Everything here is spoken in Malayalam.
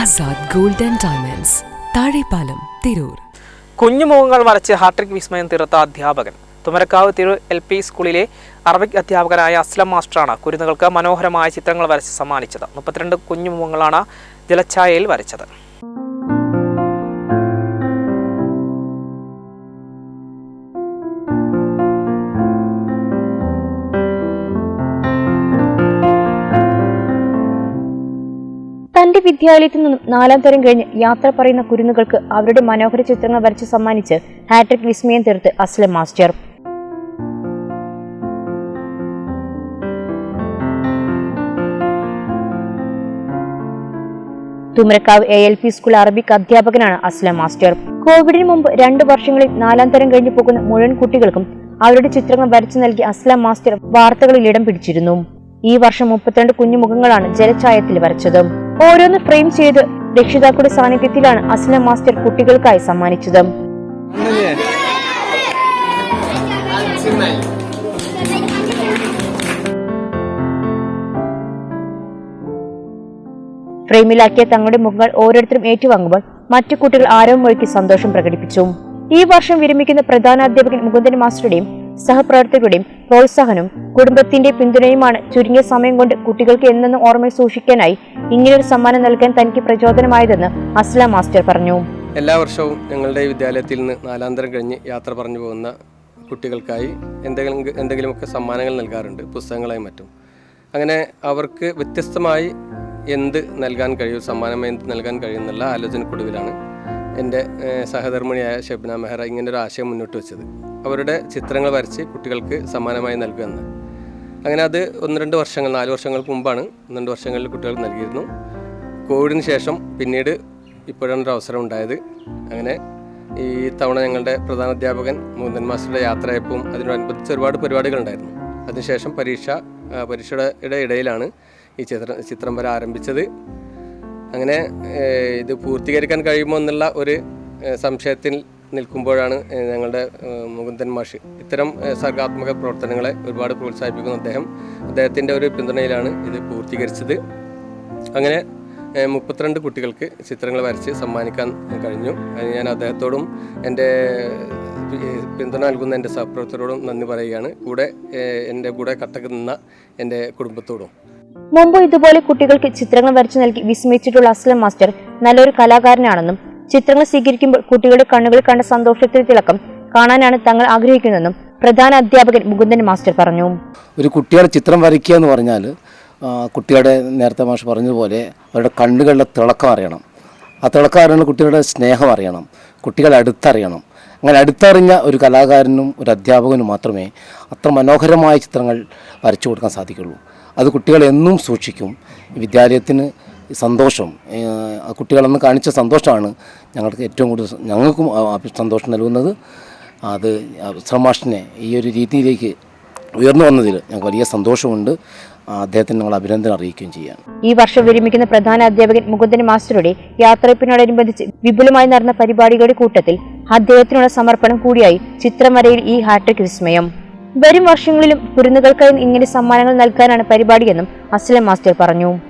Azad gold and diamonds. Thazhepalam Tirur. കുഞ്ഞുമുഖങ്ങൾ വരച്ച് ഹാട്രിക് വിസ്മയം തീർത്ത അധ്യാപകൻ. തുമരക്കാവ് തിരൂർ എൽ പി സ്കൂളിലെ അറബിക് അധ്യാപകനായ അസ്ലം മാസ്റ്ററാണ് കുരുന്നുകൾക്ക് മനോഹരമായ ചിത്രങ്ങൾ വരച്ച് സമ്മാനിച്ചത്. മുപ്പത്തിരണ്ട് കുഞ്ഞുമുഖങ്ങളാണ് ജലഛായയിൽ വരച്ചത്. തന്റെ വിദ്യാലയത്തിൽ നിന്നും നാലാം തരം കഴിഞ്ഞ് യാത്ര പറയുന്ന കുരുന്നുകൾക്ക് അവരുടെ മനോഹര ചിത്രങ്ങൾ വരച്ച് സമ്മാനിച്ച് ഹാട്രിക് വിസ്മയം തീർത്ത് Aslam master. Thumarakkavu A L P school Arabic അധ്യാപകനാണ് അസ്ലം മാസ്റ്റർ. കോവിഡിന് മുമ്പ് രണ്ട് വർഷങ്ങളിൽ നാലാം തരം കഴിഞ്ഞു പോകുന്ന മുഴുവൻ കുട്ടികൾക്കും അവരുടെ ചിത്രങ്ങൾ വരച്ചു നൽകി അസ്ലം മാസ്റ്റർ വാർത്തകളിൽ ഇടം പിടിച്ചിരുന്നു. ഈ വർഷം മുപ്പത്തിരണ്ട് കുഞ്ഞുമുഖങ്ങളാണ് ജലഛായത്തിൽ വരച്ചത്. ഓരോന്ന് ഫ്രെയിം ചെയ്ത് രക്ഷിതാക്കളുടെ സാന്നിധ്യത്തിലാണ് അസ്ലം മാസ്റ്റർ കുട്ടികൾക്കായി സമ്മാനിച്ചത്. ഫ്രെയിമിലാക്കിയ തങ്ങളുടെ മുഖങ്ങൾ ഓരോരുത്തരും ഏറ്റുവാങ്ങുമ്പോൾ മറ്റു കുട്ടികൾ ആരവം വഴിക്ക് സന്തോഷം പ്രകടിപ്പിച്ചു. ഈ വർഷം വിരമിക്കുന്ന പ്രധാന അധ്യാപകൻ മുകുന്ദൻ മാസ്റ്ററുടെയും സഹപ്രവർത്തകരുടെയും പ്രോത്സാഹനവും കുടുംബത്തിന്റെ പിന്തുണയുമാണ് ചുരുങ്ങിയ സമയം കൊണ്ട് കുട്ടികൾക്ക് എന്നെന്നും ഓർമ്മയിൽ സൂക്ഷിക്കാനായി ഇങ്ങനൊരു സമ്മാനം നൽകാൻ തനിക്ക് പ്രചോദനമായതെന്ന് അസ്ലാം മാസ്റ്റർ പറഞ്ഞു. എല്ലാ വർഷവും ഞങ്ങളുടെ വിദ്യാലയത്തിൽ നിന്ന് നാലാന്തരം കഴിഞ്ഞ് യാത്ര പറഞ്ഞു പോകുന്ന കുട്ടികൾക്കായി എന്തെങ്കിലും എന്തെങ്കിലുമൊക്കെ സമ്മാനങ്ങൾ നൽകാറുണ്ട് പുസ്തകങ്ങളായി മറ്റും. അങ്ങനെ അവർക്ക് വ്യത്യസ്തമായി എന്ത് നൽകാൻ കഴിയും സമ്മാനം എന്ത് നൽകാൻ കഴിയുന്നുള്ള ആലോചനക്കൊടുവിലാണ് എന്റെ സഹധർമ്മിണിയായ ഷബ്ന മെഹ്റ ഇങ്ങനൊരു ആശയം മുന്നോട്ട് വെച്ചത്. അവരുടെ ചിത്രങ്ങൾ വരച്ച് കുട്ടികൾക്ക് സമ്മാനമായി നൽകുമെന്ന് അങ്ങനെ അത് ഒന്ന് രണ്ട് വർഷങ്ങൾ നാല് വർഷങ്ങൾക്ക് മുമ്പാണ് ഒന്ന് രണ്ട് വർഷങ്ങളിൽ കുട്ടികൾക്ക് നൽകിയിരുന്നു. കോവിഡിന് ശേഷം പിന്നീട് ഇപ്പോഴാണ് ഒരു അവസരം ഉണ്ടായത്. അങ്ങനെ ഈ തവണ ഞങ്ങളുടെ പ്രധാന അധ്യാപകൻ മൂന്നൻ മാസ്റ്ററുടെ യാത്രയപ്പും അതിനോടനുബന്ധിച്ച് ഒരുപാട് പരിപാടികളുണ്ടായിരുന്നു അതിനുശേഷം പരീക്ഷ പരീക്ഷയുടെ ഇടയിലാണ് ഈ ചിത്രം ചിത്രം വരെ ആരംഭിച്ചത്. അങ്ങനെ ഇത് പൂർത്തീകരിക്കാൻ കഴിയുമോ എന്നുള്ള ഒരു സംശയത്തിൽ നിൽക്കുമ്പോഴാണ് ഞങ്ങളുടെ മുകുന്ദൻ മാഷ് ഇത്തരം സർഗാത്മക പ്രവർത്തനങ്ങളെ ഒരുപാട് പ്രോത്സാഹിപ്പിക്കുന്ന അദ്ദേഹം. അദ്ദേഹത്തിന്റെ ഒരു പിന്തുണയിലാണ് ഇത് പൂർത്തീകരിച്ചത്. അങ്ങനെ മുപ്പത്തിരണ്ട് കുട്ടികൾക്ക് ചിത്രങ്ങൾ വരച്ച് സമ്മാനിക്കാൻ കഴിഞ്ഞു. ഞാൻ അദ്ദേഹത്തോടും എന്റെ പിന്തുണ നൽകുന്ന എന്റെ സഹപ്രവർത്തകരോടും നന്ദി പറയുകയാണ്. കൂടെ എന്റെ കൂടെ കട്ടക്ക് നിന്ന എന്റെ കുടുംബത്തോടും. മുമ്പ് ഇതുപോലെ കുട്ടികൾക്ക് ചിത്രങ്ങൾ വരച്ചു നൽകി വിസ്മയിച്ചിട്ടുള്ള അസ്ലം മാസ്റ്റർ നല്ലൊരു കലാകാരനാണെന്നും ചിത്രങ്ങൾ സ്വീകരിക്കുമ്പോൾ കുട്ടികളുടെ കണ്ണുകളിൽ കണ്ട സന്തോഷത്തിൽ തിളക്കം കാണാനാണ് തങ്ങൾ ആഗ്രഹിക്കുന്നതെന്നും പ്രധാന അധ്യാപകൻ മുകുന്ദൻ മാസ്റ്റർ പറഞ്ഞു. ഒരു കുട്ടിയുടെ ചിത്രം വരയ്ക്കുക എന്ന് പറഞ്ഞാൽ കുട്ടിയുടെ നേരത്തെ മാഷ് പറഞ്ഞതുപോലെ അവരുടെ കണ്ണുകളുടെ തിളക്കം അറിയണം. ആ തിളക്കം അറിയണം കുട്ടികളുടെ സ്നേഹം അറിയണം. കുട്ടികളെ അടുത്തറിയണം. അങ്ങനെ അടുത്തറിഞ്ഞ ഒരു കലാകാരനും ഒരു അധ്യാപകനും മാത്രമേ അത്ര മനോഹരമായ ചിത്രങ്ങൾ വരച്ചു കൊടുക്കാൻ സാധിക്കുള്ളൂ. അത് കുട്ടികളെന്നും സൂക്ഷിക്കും. സൂക്ഷിക്കും ഈ സന്തോഷം കുട്ടികളെന്ന് കാണിച്ച സന്തോഷമാണ് ഞങ്ങൾക്ക് ഏറ്റവും കൂടുതൽ ഞങ്ങൾക്കും സന്തോഷം നൽകുന്നത്. അത് ശ്രമാഷിനെ ഈ ഒരു രീതിയിലേക്ക് ഉയർന്നു വന്നതിൽ ഞങ്ങൾക്ക് വലിയ സന്തോഷമുണ്ട്. അദ്ദേഹത്തിന് ഞങ്ങൾ അഭിനന്ദനം അറിയിക്കുകയും ചെയ്യാം. ഈ വർഷം വിരമിക്കുന്ന പ്രധാന അധ്യാപകൻ മുകുന്ദൻ മാസ്റ്ററുടെ യാത്രയപ്പിനോടനുബന്ധിച്ച് വിപുലമായി നടന്ന പരിപാടികളുടെ കൂട്ടത്തിൽ അദ്ദേഹത്തിനുള്ള സമർപ്പണം കൂടിയായി ചിത്രമരയിൽ ഈ ഹാട്രിക് വിസ്മയം. വരും വർഷങ്ങളിലും കുരുന്നുകൾക്കായി ഇങ്ങനെ സമ്മാനങ്ങൾ നൽകാനാണ് പരിപാടിയെന്നും അസ്ലം മാസ്റ്റർ പറഞ്ഞു.